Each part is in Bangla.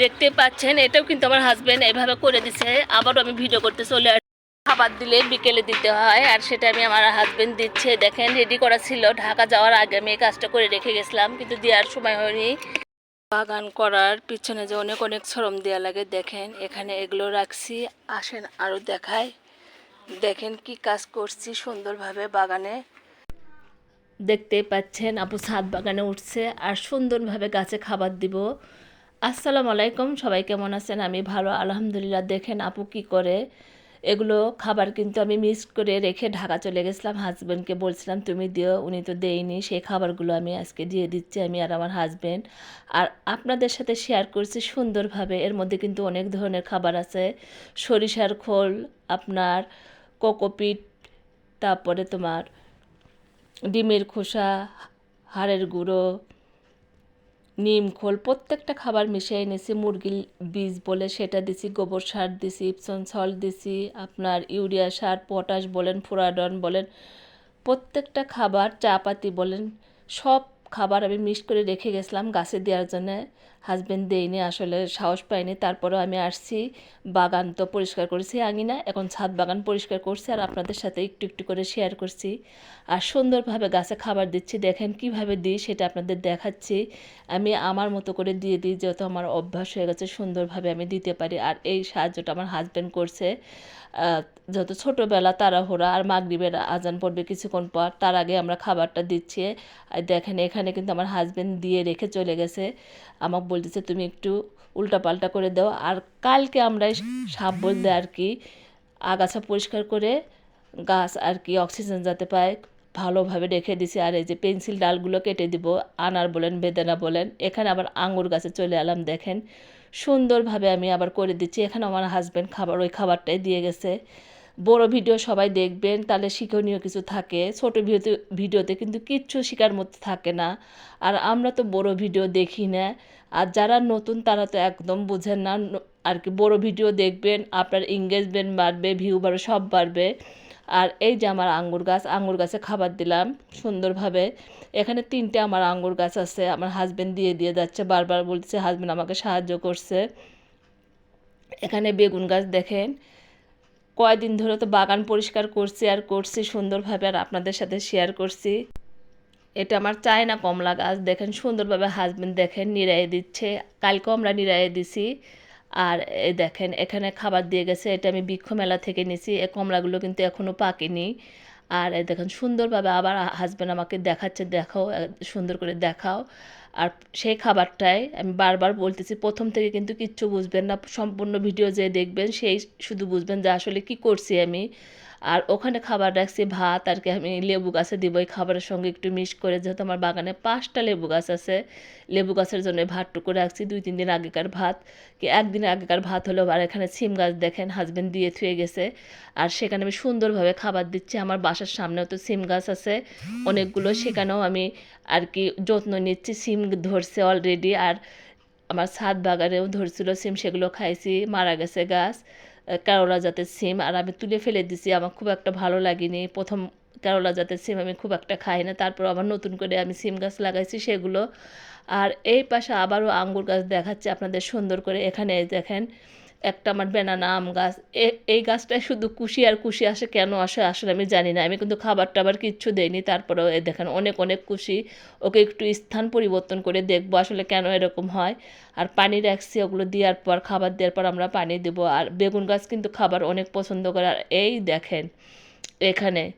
দেখতে পাচ্ছেন, এটাও কিন্তু আমার হাজব্যান্ড এভাবে করে দিছে। আবারও আমি ভিডিও করতে চলে খাবার দিলে বিকেলে দিতে হয়, আর সেটা আমি আমার হাজব্যান্ড দিচ্ছে। দেখেন রেডি করা ছিল। ঢাকা যাওয়ার আগে আমি এই কাজটা করে রেখে গেছিলাম, কিন্তু দেওয়ার সময় হয়নি। বাগান করার পিছনে যে অনেক অনেক শ্রম দেওয়া লাগে। দেখেন, এখানে এগুলো রাখছি। আসেন আরও দেখায় দেখেন কি কাজ করছি সুন্দরভাবে বাগানে। দেখতে পাচ্ছেন, আপু ছাদ বাগানে উঠছে, আর সুন্দরভাবে গাছে খাবার দিব। আসসালামু আলাইকুম, সবাই কেমন আছেন? আমি ভালো, আলহামদুলিল্লাহ। দেখেন আপু কি করে? এগুলো খাবার কিন্তু আমি মিক্স করে রেখে ঢাকা চলে গেছিলাম। হাজব্যান্ডকে বলছিলাম, তুমি দিও। উনি তো দেয়নি। সেই খাবারগুলো আমি আজকে দিয়ে দিচ্ছি, আমি আর আমার হাজব্যান্ড আর আপনাদের সাথে শেয়ার করছি সুন্দরভাবে। এর মধ্যে কিন্তু অনেক ধরনের খাবার আছে। সরিষার খোল, আপনার কোকোপিট তারপরে তোমার ডিমের খোসা, হাড়ের গুঁড়ো নিম খোল, প্রত্যেকটা খাবার মিশিয়ে এনেছি, মুরগির বীজ বলে সেটা দিছি, গোবর সার দিছি, ইপসন সল দিছি, আপনার ইউরিয়া সার, পটাশ বলেন ফুরাডন বলেন, প্রত্যেকটা খাবার চা পাতি বলেন, সব খাবার আমি মিক্স করে রেখে গেছিলাম গাছে দেওয়ার জন্য। হাজবেন্ড দেয়নি, আসলে সাহস পাইনি তারপরেও আমি আসছি, বাগান তো পরিষ্কার করেছি, আঙিনা। এখন ছাদ বাগান পরিষ্কার করছি আর আপনাদের সাথে একটু একটু করে শেয়ার করছি। আর সুন্দরভাবে গাছে খাবার দিচ্ছি, দেখেন কীভাবে দিই সেটা আপনাদের দেখাচ্ছি। আমি আমার মতো করে দিয়ে দিই যেহেতু আমার অভ্যাস হয়ে গেছে, সুন্দরভাবে আমি দিতে পারি। আর এই সাহায্যটা আমার হাজব্যান্ড করছে। যত ছোটোবেলা তাড়াহুড়া আর মাগরিবের আজান পড়বে কিছুক্ষণ পর, তার আগে আমরা খাবারটা দিচ্ছি। আর দেখেন এখানে কিন্তু আমার হাজব্যান্ড দিয়ে রেখে চলে গেছে। আমাকে বলতেছে, তুমি একটু উল্টাপাল্টা করে দাও। আর কালকে আমরা সাপ বলতে আর কি আগাছা পরিষ্কার করে গাছ আর কি অক্সিজেন যাতে পায়, ভালোভাবে রেখে দিছি। আর এই যে পেন্সিল ডালগুলো কেটে দিব, আনার বলেন, বেদানা বলেন, এখানে আবার আঙুর গাছে চলে এলাম, দেখেন। সুন্দরভাবে আমি আবার করে দিচ্ছি। এখানে আমার হাজব্যান্ড খাবার, ওই খাবারটাই দিয়ে গেছে। বড় ভিডিও সবাই দেখবেন, তাহলে শিক্ষণীয় কিছু থাকে। ছোট ভিডিওতে ভিডিওতে কিন্তু কিচ্ছু শেখার মতো থাকে না। আর আমরা তো বড় ভিডিও দেখি না। আর যারা নতুন, তারা তো একদম বুঝেন না। আর কি বড় ভিডিও দেখবেন, আপনার এঙ্গেজমেন্ট বাড়বে ভিউ বাড়বে, সব বাড়বে। আর এই যে আমার আঙ্গুর গাছ, আঙ্গুর গাছে খাবার দিলাম সুন্দরভাবে। এখানে তিনটে আমার আঙ্গুর গাছ আছে, আমার হাজবেন্ড দিয়ে দিয়ে যাচ্ছে, বারবার বলছে হাজবেন্ড আমাকে সাহায্য করছে। এখানে বেগুন গাছ দেখেন। কয়দিন ধরে তো বাগান পরিষ্কার করছি আর করছি সুন্দরভাবে আর আপনাদের সাথে শেয়ার করছি। এটা আমার চায়না কমলা গাছ, দেখেন সুন্দরভাবে হাজবেন্ড দেখেন নিরায়ে দিচ্ছে। কালকেও আমরা নিরায়ে দিছি। আর এই দেখেন, এখানে খাবার দিয়ে গেছে, এটা আমি বৃক্ষ মেলা থেকে নিছি এই কমলাগুলো কিন্তু এখনও পাকেনি। আর দেখেন সুন্দরভাবে আবার হাজবেন্ড আমাকে দেখাচ্ছে, দেখাও সুন্দর করে দেখাও। আর সেই খাবারটাই আমি বারবার বলতেছি, প্রথম থেকে কিন্তু কিচ্ছু বুঝবেন না, সম্পূর্ণ ভিডিও যে দেখবেন সেই শুধু বুঝবেন যে আসলে কি করছি আমি। আর ওখানে খাবার রাখছি, ভাত, আর কি আমি লেবু গাছে দিব। এই খাবারের সঙ্গে একটু মিক্স করে যেহেতু আমার বাগানে পাঁচটা লেবু গাছ আছে, লেবু গাছের জন্য ভাতটুকু রাখছি দুই, তিন দিন আগেকার ভাত। কি একদিন আগেকার ভাত হলো, আর এখানে সিম গাছ দেখেন হাজবেন্ড দিয়ে থুয়ে গেছে। আর সেখানে আমি সুন্দরভাবে খাবার দিচ্ছি, আমার বাসার সামনেও তো সিম গাছ আছে। অনেকগুলো সেখানেও আমি আর কি যত্ন নিচ্ছি, সিম ধরছে অলরেডি আর আমার ছাদ বাগানেও ধরছিল সিম, সেগুলো খাইছি, মারা গেছে গাছ। কেরলা জাতের সিম আর আমি তুলে ফেলে দিছি, আমার খুব একটা ভালো লাগেনি। প্রথম কেরলা জাতের সিম আমি খুব একটা খাই না। তারপর আবার নতুন করে আমি সিম গাছ লাগাইছি সেগুলো। আর এই পাশে আবারও আঙ্গুর গাছ দেখাচ্ছে আপনাদের সুন্দর করে। এখানে দেখেন একটা আমার বেনানা আম গাছ, এ- এই গাছটায় শুধু কুশি আর কুশি আসে কেন আসে আসলে আমি জানি না। আমি কিন্তু খাবার টাবার কিচ্ছু দেইনি, তারপরেও এই দেখেন অনেক অনেক কুশি, ওকে একটু স্থান পরিবর্তন করে দেখব আসলে কেন এরকম হয়। আর পানি রাখছি, ওগুলো দেওয়ার পর, খাবার দেওয়ার পর আমরা পানি দেবো। আর বেগুন গাছ কিন্তু খাবার অনেক পছন্দ করে। আর এই দেখেন, এখানে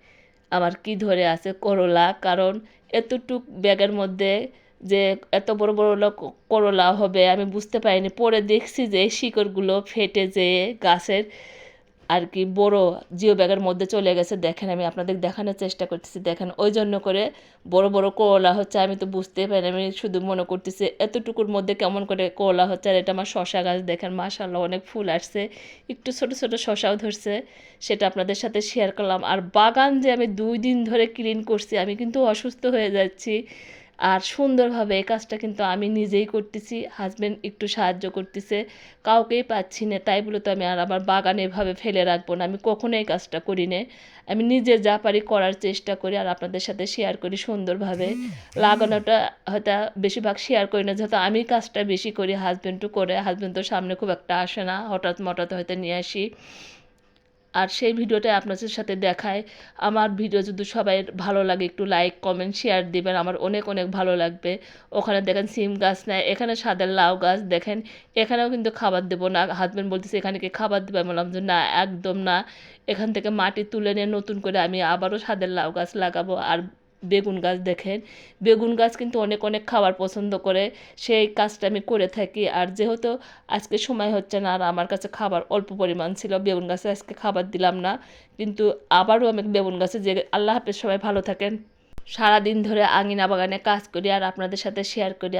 আমার কি ধরে আছে করলা, কারণ এতটুক ব্যাগের মধ্যে যে এত বড় বড় লোক করলা হবে, আমি বুঝতে পারিনি। পরে দেখছি যে শিকড়গুলো ফেটে যেয়ে গাছের আর কি বড় জিও ব্যাগের মধ্যে চলে গেছে। দেখেন, আমি আপনাদের দেখানোর চেষ্টা করতেছি। দেখেন, ওই জন্য করে বড় বড় করলা হচ্ছে, আমি তো বুঝতেই পারি আমি শুধু মনে করতেছি, এতটুকুর মধ্যে কেমন করে করলা হচ্ছে? আর এটা আমার শশা গাছ, দেখেন মাশাল্লাহ অনেক ফুল আসছে। একটু ছোট ছোট শশাও ধরছে, সেটা আপনাদের সাথে শেয়ার করলাম। আর বাগান যে আমি দুই দিন ধরে ক্লিন করছি, আমি কিন্তু অসুস্থ হয়ে যাচ্ছি। আর সুন্দরভাবে এই কাজটা কিন্তু আমি নিজেই করতেছি হাজব্যান্ড একটু সাহায্য করতেছে, কাউকেই পাচ্ছি না, তাই বলে তো আমি আর আমার বাগান এভাবে ফেলে রাখব না, আমি কখনো এই কাজটা করি না। আমি নিজে যা পারি করার চেষ্টা করি আর আপনাদের সাথে শেয়ার করি সুন্দরভাবে। লাগানোটা হয়তো বেশিরভাগ শেয়ার করি না, যেহেতু আমি কাজটা বেশি করি হাজব্যান্ডও করে হাজব্যান্ড তো সামনে খুব একটা আসে না, হঠাৎ মঠাৎ হয়তো নিয়ে আসি। আর সেই ভিডিওটা আপনাদের সাথে দেখায়। আমার ভিডিও যদি সবাই ভালো লাগে, একটু লাইক কমেন্ট শেয়ার দিবেন। আমার অনেক অনেক ভালো লাগবে। ওখানে দেখেন সিম গাছ নেয় এখানে সাদের লাউ গাছ দেখেন। এখানেও কিন্তু খাবার দেবো না। হাজব্যান্ড বলতেছে, এখানে কি খাবার দেবে? বললাম যে, না, একদম না। এখান থেকে মাটি তুলে নিয়ে নতুন করে আমি আবারও সাদের লাউ গাছ লাগাবো। আর বেগুন গাছ দেখেন। বেগুন গাছ কিন্তু অনেক অনেক খাবার পছন্দ করে। সেই কাজটা আমি করে থাকি। আর যেহেতু আজকে সময় হচ্ছে না, আর আমার কাছে খাবার অল্প পরিমাণ ছিল, বেগুন গাছে আজকে খাবার দিলাম না। কিন্তু আবারও আমি বেগুন গাছে যে, আল্লাহ হাফেজ, সবাই ভালো থাকেন। সারাদিন ধরে আঙিনা বাগানে কাজ করি, আর আপনাদের সাথে শেয়ার করি।